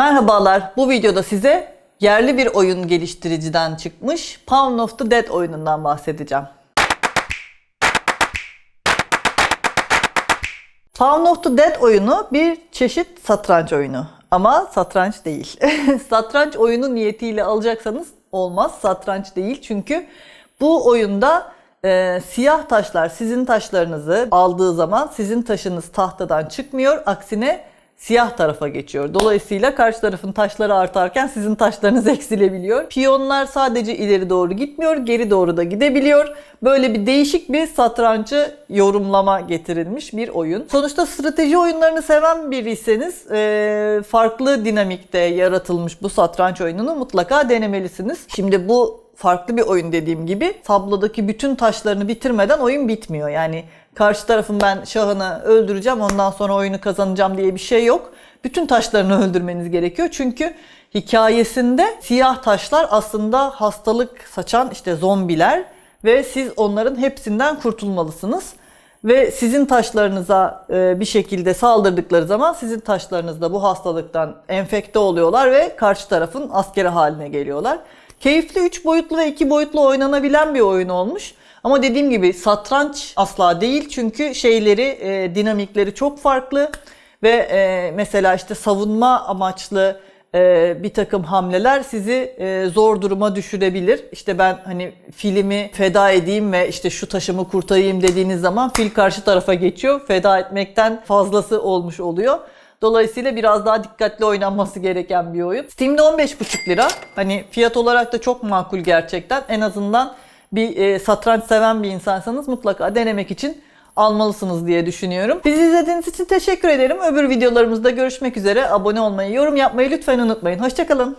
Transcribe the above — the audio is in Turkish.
Merhabalar, bu videoda size yerli bir oyun geliştiriciden çıkmış Pound of the Dead oyunundan bahsedeceğim. Pound of the Dead oyunu bir çeşit satranç oyunu. Ama satranç değil. satranç oyunu niyetiyle alacaksanız olmaz. Satranç değil çünkü bu oyunda e, siyah taşlar sizin taşlarınızı aldığı zaman sizin taşınız tahtadan çıkmıyor. Aksine siyah tarafa geçiyor. Dolayısıyla karşı tarafın taşları artarken sizin taşlarınız eksilebiliyor. Piyonlar sadece ileri doğru gitmiyor, geri doğru da gidebiliyor. Böyle bir değişik bir satrancı yorumlama getirilmiş bir oyun. Sonuçta strateji oyunlarını seven biriyseniz farklı dinamikte yaratılmış bu satranç oyununu mutlaka denemelisiniz. Şimdi bu farklı bir oyun dediğim gibi tablodaki bütün taşlarını bitirmeden oyun bitmiyor. Yani karşı tarafın ben şahını öldüreceğim ondan sonra oyunu kazanacağım diye bir şey yok. Bütün taşlarını öldürmeniz gerekiyor. Çünkü hikayesinde siyah taşlar aslında hastalık saçan işte zombiler ve siz onların hepsinden kurtulmalısınız. Ve sizin taşlarınıza e, bir şekilde saldırdıkları zaman sizin taşlarınız da bu hastalıktan enfekte oluyorlar ve karşı tarafın askeri haline geliyorlar. Keyifli 3 boyutlu ve 2 boyutlu oynanabilen bir oyun olmuş. Ama dediğim gibi satranç asla değil çünkü şeyleri, e, dinamikleri çok farklı ve e, mesela işte savunma amaçlı e, bir takım hamleler sizi e, zor duruma düşürebilir. İşte ben hani filmi feda edeyim ve işte şu taşımı kurtarayım dediğiniz zaman fil karşı tarafa geçiyor. Feda etmekten fazlası olmuş oluyor. Dolayısıyla biraz daha dikkatli oynanması gereken bir oyun. Steam'de 15,5 lira. Hani fiyat olarak da çok makul gerçekten. En azından bir e, satranç seven bir insansanız mutlaka denemek için almalısınız diye düşünüyorum. Bizi izlediğiniz için teşekkür ederim. Öbür videolarımızda görüşmek üzere. Abone olmayı, yorum yapmayı lütfen unutmayın. Hoşçakalın.